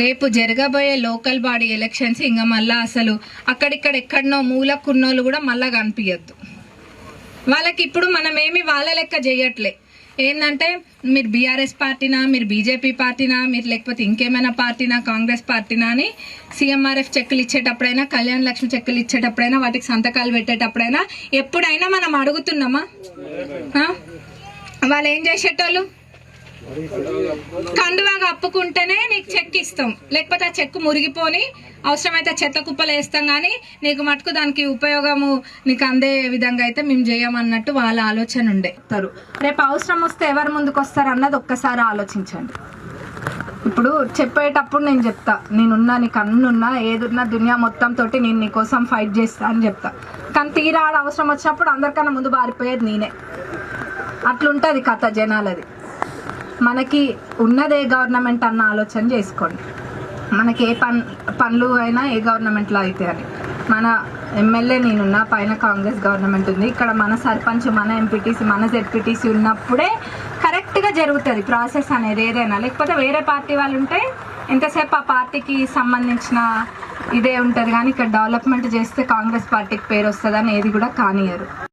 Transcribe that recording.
రేపు జరగబోయే local body elections ఇంకా మళ్ళీ అసలు అక్కడిక్కడ ఎక్కడనో మూలకున్నోళ్ళు కూడా మళ్ళా కనిపించద్దు వాళ్ళకి ఇప్పుడు మనం ఏమి వాళ్ళ లెక్క చేయట్లే ఏంటంటే మీరు బీఆర్ఎస్ పార్టీనా మీరు బీజేపీ పార్టీనా మీరు లేకపోతే ఇంకేమైనా పార్టీనా కాంగ్రెస్ పార్టీనా అని సీఎంఆర్ఎఫ్ చెక్కులు ఇచ్చేటప్పుడైనా కళ్యాణ లక్ష్మి చెక్కులు ఇచ్చేటప్పుడైనా వాటికి సంతకాలు పెట్టేటప్పుడైనా ఎప్పుడైనా మనం అడుగుతున్నామా? వాళ్ళు ఏం చేసేటోళ్ళు కండువా కప్పుకుంటేనే నీకు చెక్ ఇస్తాం. లేకపోతే ఆ చెక్ మురిగిపోని అవసరమైతే చెత్త కుప్పలు వేస్తాం కానీ నీకు మటుకు దానికి ఉపయోగము నీకు అందే విధంగా అయితే మేము చేయమన్నట్టు వాళ్ళ ఆలోచన ఉండే. రేపు అవసరం వస్తే ఎవరు ముందుకు వస్తారు అన్నది ఒక్కసారి ఆలోచించండి. ఇప్పుడు చెప్పేటప్పుడు నేను చెప్తా. నేనున్నా నీకు అన్నున్నా ఏదున్నా దునియా మొత్తం తోటి నేను నీకోసం ఫైట్ చేస్తా అని చెప్తా. కానీ తీరా అవసరం వచ్చినప్పుడు అందరికన్నా ముందు బారిపోయేది నేనే. అట్లుంటుంది కథ జనాలది. మనకి ఉన్నదే గవర్నమెంట్ అన్న ఆలోచన చేసుకోండి. మనకి ఏ పన్ పనులు అయినా ఏ గవర్నమెంట్లో అయితే అని. మన ఎమ్మెల్యే నేనున్నా పైన కాంగ్రెస్ గవర్నమెంట్ ఉంది. ఇక్కడ మన సర్పంచ్ మన ఎంపీటీసీ మన జెడ్పీటీసీ ఉన్నప్పుడే కరెక్ట్గా జరుగుతుంది ప్రాసెస్ అనేది ఏదైనా. లేకపోతే వేరే పార్టీ వాళ్ళు ఉంటే ఎంతసేపు ఆ పార్టీకి సంబంధించిన ఇదే ఉంటుంది. కానీ ఇక్కడ డెవలప్మెంట్ చేస్తే కాంగ్రెస్ పార్టీకి పేరు వస్తుందని ఏది కూడా కానియరు